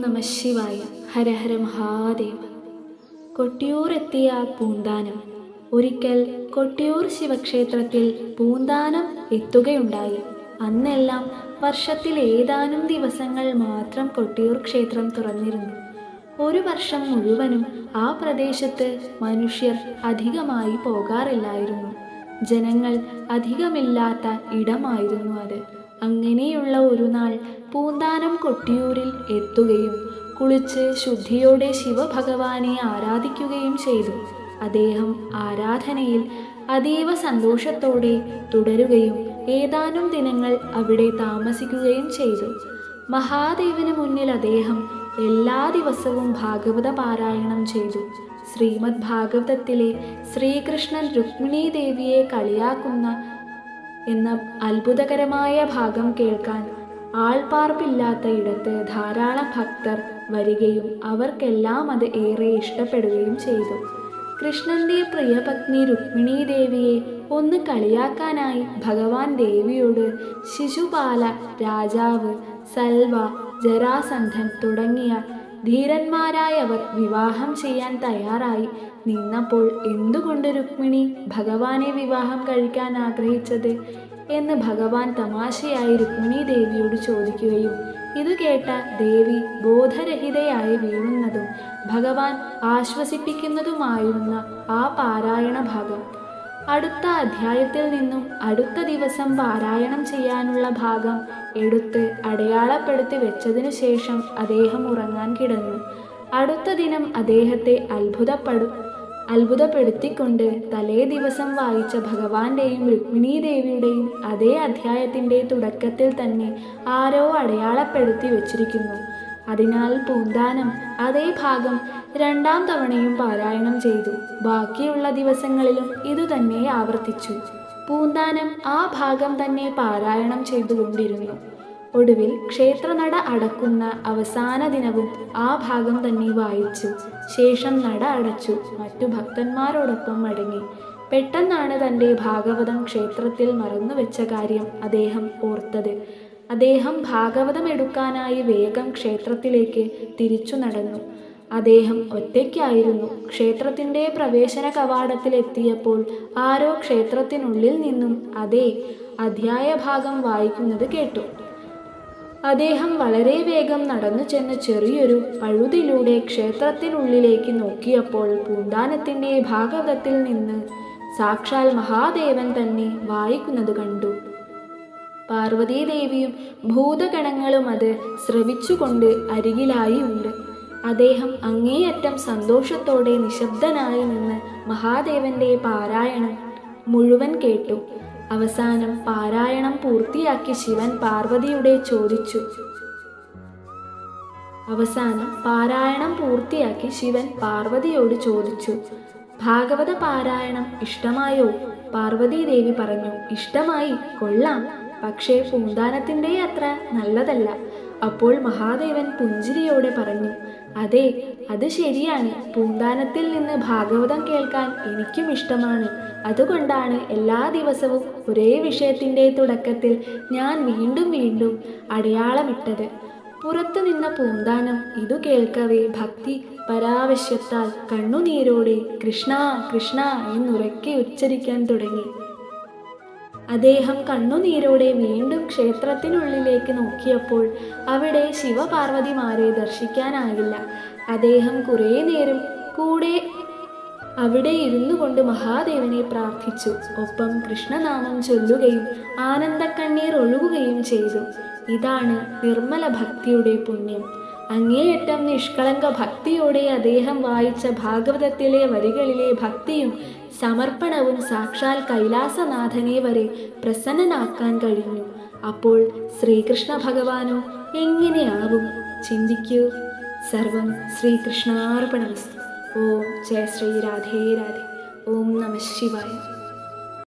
നമ ശിവായ. ഹരഹര ഹര മഹാദേവ. കൊട്ടിയൂർ എത്തിയ പൂന്താനം. ഒരിക്കൽ കൊട്ടിയൂർ ശിവക്ഷേത്രത്തിൽ പൂന്താനം എത്തുകയുണ്ടായി. അന്നെല്ലാം വർഷത്തിൽ ഏതാനും ദിവസങ്ങൾ മാത്രം കൊട്ടിയൂർ ക്ഷേത്രം തുറന്നിരുന്നു. ഒരു വർഷം മുഴുവനും ആ പ്രദേശത്ത് മനുഷ്യർ അധികമായി പോകാറില്ലായിരുന്നു. ജനങ്ങൾ അധികമില്ലാത്ത ഇടമായിരുന്നു അത്. അങ്ങനെയുള്ള ഒരു നാൾ പൂന്താനം കൊട്ടിയൂരിൽ എത്തുകയും കുളിച്ച് ശുദ്ധിയോടെ ശിവഭഗവാനെ ആരാധിക്കുകയും ചെയ്തു. അദ്ദേഹം ആരാധനയിൽ അതീവ സന്തോഷത്തോടെ തുടരുകയും ഏതാനും ദിനങ്ങൾ അവിടെ താമസിക്കുകയും ചെയ്തു. മഹാദേവന് മുന്നിൽ അദ്ദേഹം എല്ലാ ദിവസവും ഭാഗവത പാരായണം ചെയ്തു. ശ്രീമദ് ഭാഗവതത്തിലെ ശ്രീകൃഷ്ണൻ രുക്മിണീ ദേവിയെ കളിയാക്കുന്ന എന്ന അത്ഭുതകരമായ ഭാഗം കേൾക്കാൻ ആൾപ്പാർപ്പില്ലാത്ത ഇടത്ത് ധാരാളം ഭക്തർ വരികയും അവർക്കെല്ലാം അത് ഏറെ ഇഷ്ടപ്പെടുകയും ചെയ്തു. കൃഷ്ണന്റെ പ്രിയപത്നി രുക്മിണി ദേവിയെ ഒന്ന് കളിയാക്കാനായി ഭഗവാൻ ദേവിയോട് ശിശുപാല രാജാവ് സൽവ ജരാസന്ധൻ തുടങ്ങിയ ധീരന്മാരായവർ വിവാഹം ചെയ്യാൻ തയ്യാറായി. നിന്നപ്പോൾ എന്തുകൊണ്ട് രുക്മിണി ഭഗവാനെ വിവാഹം കഴിക്കാൻ ആഗ്രഹിച്ചത്? എന്ന് ഭഗവാൻ തമാശയായി രുക്മിണി ദേവിയോട് ചോദിക്കുകയും ഇത് കേട്ട ദേവി ബോധരഹിതയായി വീഴുന്നതും ഭഗവാൻ ആശ്വസിപ്പിക്കുന്നതുമായിരുന്ന ആ പാരായണ ഭാഗം. അടുത്ത അധ്യായത്തിൽ നിന്നും അടുത്ത ദിവസം പാരായണം ചെയ്യാനുള്ള ഭാഗം എടുത്ത് അടയാളപ്പെടുത്തി വെച്ചതിനു ശേഷം അദ്ദേഹം ഉറങ്ങാൻ കിടന്നു. അടുത്ത ദിനം അദ്ദേഹത്തെ അത്ഭുതപ്പെടു അത്ഭുതപ്പെടുത്തിക്കൊണ്ട് തലേ ദിവസം വായിച്ച ഭഗവാന്റെയും രുക്മിണീ ദേവിയുടെയും അതേ അധ്യായത്തിന്റെ തുടക്കത്തിൽ തന്നെ ആരോ അടയാളപ്പെടുത്തി വച്ചിരിക്കുന്നു. അതിനാൽ പൂന്താനം അതേ ഭാഗം രണ്ടാം തവണയും പാരായണം ചെയ്തു. ബാക്കിയുള്ള ദിവസങ്ങളിലും ഇതുതന്നെ ആവർത്തിച്ചു. പൂന്താനം ആ ഭാഗം തന്നെ പാരായണം ചെയ്തുകൊണ്ടിരുന്നു. ഒടുവിൽ ക്ഷേത്രനട അടക്കുന്ന അവസാന ദിനവും ആ ഭാഗം തന്നെ വായിച്ചു. ശേഷം നട അടച്ചു. മറ്റു ഭക്തന്മാരോടൊപ്പം മടങ്ങി. പെട്ടെന്നാണ് തന്റെ ഭാഗവതം ക്ഷേത്രത്തിൽ മറന്നു വെച്ച കാര്യം അദ്ദേഹം ഓർത്തത്. അദ്ദേഹം ഭാഗവതം എടുക്കാനായി വേഗം ക്ഷേത്രത്തിലേക്ക് തിരിച്ചു നടന്നു. അദ്ദേഹം ഒറ്റയ്ക്കായിരുന്നു. ക്ഷേത്രത്തിന്റെ പ്രവേശന കവാടത്തിലെത്തിയപ്പോൾ ആരോ ക്ഷേത്രത്തിനുള്ളിൽ നിന്നും അതേ അധ്യായ ഭാഗം വായിക്കുന്നത് കേട്ടു. അദ്ദേഹം വളരെ വേഗം നടന്നു ചെന്ന ചെറിയൊരു പഴുതിലൂടെ ക്ഷേത്രത്തിനുള്ളിലേക്ക് നോക്കിയപ്പോൾ പൂന്താനത്തിന്റെ ഭാഗവതത്തിൽ നിന്ന് സാക്ഷാൽ മഹാദേവൻ തന്നെ വായിക്കുന്നത് കണ്ടു. പാർവതീദേവിയും ഭൂതഗണങ്ങളും അത് ശ്രവിച്ചുകൊണ്ട് അരികിലായി ഉണ്ട് അദ്ദേഹം അങ്ങേയറ്റം സന്തോഷത്തോടെ നിശബ്ദനായി നിന്ന് മഹാദേവന്റെ പാരായണം മുഴുവൻ കേട്ടു. അവസാനം പാരായണം പൂർത്തിയാക്കി ശിവൻ പാർവതിയുടെ ചോദിച്ചു. അവസാനം പാരായണം പൂർത്തിയാക്കി ശിവൻ പാർവതിയോട് ചോദിച്ചു ഭാഗവത പാരായണം ഇഷ്ടമായോ? പാർവതി ദേവി പറഞ്ഞു ഇഷ്ടമായി കൊള്ളാം. പക്ഷേ പൂന്താനത്തിന്റെ അത്ര നല്ലതല്ല. അപ്പോൾ മഹാദേവൻ പുഞ്ചിരിയോടെ പറഞ്ഞു അതെ അത് ശരിയാണ്. പൂന്താനത്തിൽ നിന്ന് ഭാഗവതം കേൾക്കാൻ എനിക്കും ഇഷ്ടമാണ്. അതുകൊണ്ടാണ് എല്ലാ ദിവസവും ഒരേ വിഷയത്തിന്റെ തുടക്കത്തിൽ ഞാൻ വീണ്ടും വീണ്ടും അടയാളമിട്ടത്. പുറത്തു നിന്ന പൂന്താനം ഇതു കേൾക്കവേ ഭക്തി പരാവശ്യത്താൽ കണ്ണുനീരോടെ കൃഷ്ണ കൃഷ്ണ എന്നുറക്കെ ഉച്ചരിക്കാൻ തുടങ്ങി. അദ്ദേഹം കണ്ണുനീരോടെ വീണ്ടും ക്ഷേത്രത്തിനുള്ളിലേക്ക് നോക്കിയപ്പോൾ അവിടെ ശിവപാർവതിമാരെ ദർശിക്കാനായില്ല. അദ്ദേഹം കുറേ നേരം കൂടെ അവിടെ ഇരുന്നു കൊണ്ട് മഹാദേവനെ പ്രാർത്ഥിച്ചു. ഒപ്പം കൃഷ്ണനാമം ചൊല്ലുകയും ആനന്ദക്കണ്ണീർ ഒഴുകുകയും ചെയ്തു. ഇതാണ് നിർമ്മല ഭക്തിയുടെ പുണ്യം. അങ്ങേയറ്റം നിഷ്കളങ്ക ഭക്തിയോടെ അദ്ദേഹം വായിച്ച ഭാഗവതത്തിലെ വരികളിലെ ഭക്തിയും സമർപ്പണവും സാക്ഷാൽ കൈലാസനാഥനെ വരെ പ്രസന്നനാക്കാൻ കഴിഞ്ഞു. അപ്പോൾ ശ്രീകൃഷ്ണ ഭഗവാനോ എങ്ങനെയാവും? ചിന്തിക്കൂ. സർവം ശ്രീകൃഷ്ണാർപ്പണമസ്തു. ഓം ജയ ശ്രീ രാധേ രാധേ. ഓം നമ ശിവായ.